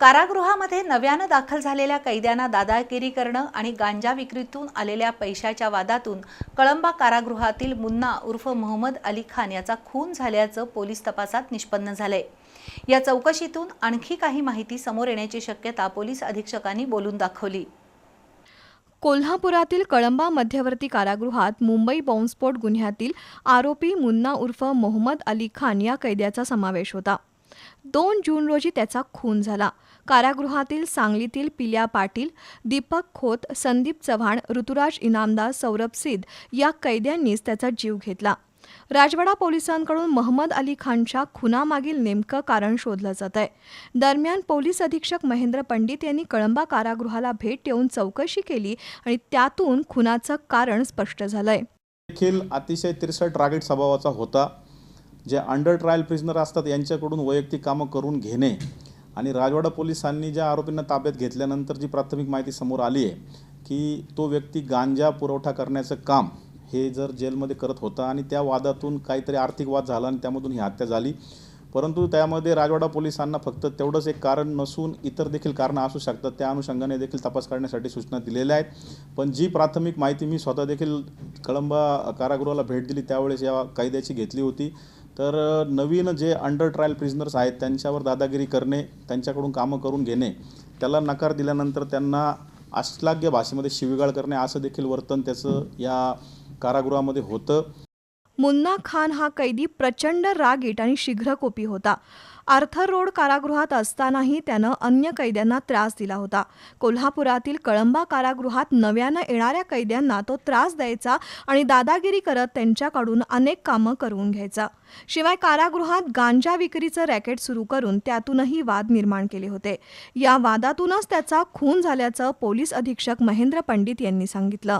कारागृहामध्ये नव्यानं दाखल झालेल्या कैद्यांना दादागिरी करणं आणि गांजा विक्रीतून आलेल्या पैशाच्या वादातून कळंबा कारागृहातील मुन्ना उर्फ मोहम्मद अली खान याचा खून झाल्याचं पोलीस तपासात निष्पन्न झालंय. या चौकशीतून आणखी काही माहिती समोर येण्याची शक्यता पोलीस अधीक्षकांनी बोलून दाखवली. कोल्हापुरातील कळंबा मध्यवर्ती कारागृहात मुंबई बॉम्बस्फोट गुन्ह्यातील आरोपी मुन्ना उर्फ मोहम्मद अली खान या कैद्याचा समावेश होता. दोन जून रोजी त्याचा खून झाला. कारागृहातील सांगलीतील पिल्या पाटील दीपक खोत संदीप चव्हाण ऋतुराज इनामदार सौरभ सिद या कैद्यांनीच त्याचा जीव घेतला. राजवाडा पोलिसांकडून महम्मद अली खानच्या खुनामागील नेमकं कारण शोधलं जात आहे दरम्यान पोलीस अधीक्षक महेंद्र पंडित यांनी कळंबा कारागृहाला भेट देऊन चौकशी केली आणि त्यातून खुनाचं कारण स्पष्ट झालंय. देखील अतिशय तिरसट रागीट स्वभावाचा होता. जे अंडर ट्रायल प्रिझनर असतात यांच्याकडून वैयक्तिक कामं करून घेणे आणि राजवाडा पोलिसांनी ज्या आरोपींना ताब्यात घेतल्यानंतर जी प्राथमिक माहिती समोर आली आहे की तो व्यक्ती गांजा पुरवठा करण्याचं काम हे जर जेलमध्ये करत होता आणि त्या वादातून काहीतरी आर्थिक वाद झाला आणि त्यामधून ही हत्या झाली परंतु त्यामध्ये राजवाडा पोलिसांना फक्त तेवढंच एक कारण नसून इतर देखील कारणं असू शकतात. त्या अनुषंगाने देखील तपास करण्यासाठी सूचना दिलेल्या आहेत. पण जी प्राथमिक माहिती मी स्वतः देखील कळंबा कारागृहाला भेट दिली त्यावेळेस या कायद्याची घेतली होती. तर नवीन जे अंडर ट्रायल प्रिझनर्स आहेत त्यांच्यावर दादागिरी करणे त्यांच्याकडून कामं करून घेणे त्याला नकार दिल्यानंतर त्यांना अश्लाघ्य भाषेमध्ये शिवीगाळ करणे असं देखील वर्तन त्याचं या कारागृहामध्ये होतं. मुन्ना खान हा कैदी प्रचंड रागीट आणि शीघ्रकोपी होता. आर्थर रोड कारागृहात असतानाही त्यानं अन्य कैद्यांना त्रास दिला होता. कोल्हापुरातील कळंबा कारागृहात नव्यानं येणाऱ्या कैद्यांना तो त्रास द्यायचा आणि दादागिरी करत त्यांच्याकडून अनेक कामं करून घ्यायचा. शिवाय कारागृहात गांजा विक्रीचं रॅकेट सुरू करून त्यातूनही वाद निर्माण केले होते. या वादातूनच त्याचा खून झाल्याचं पोलीस अधीक्षक महेंद्र पंडित यांनी सांगितलं.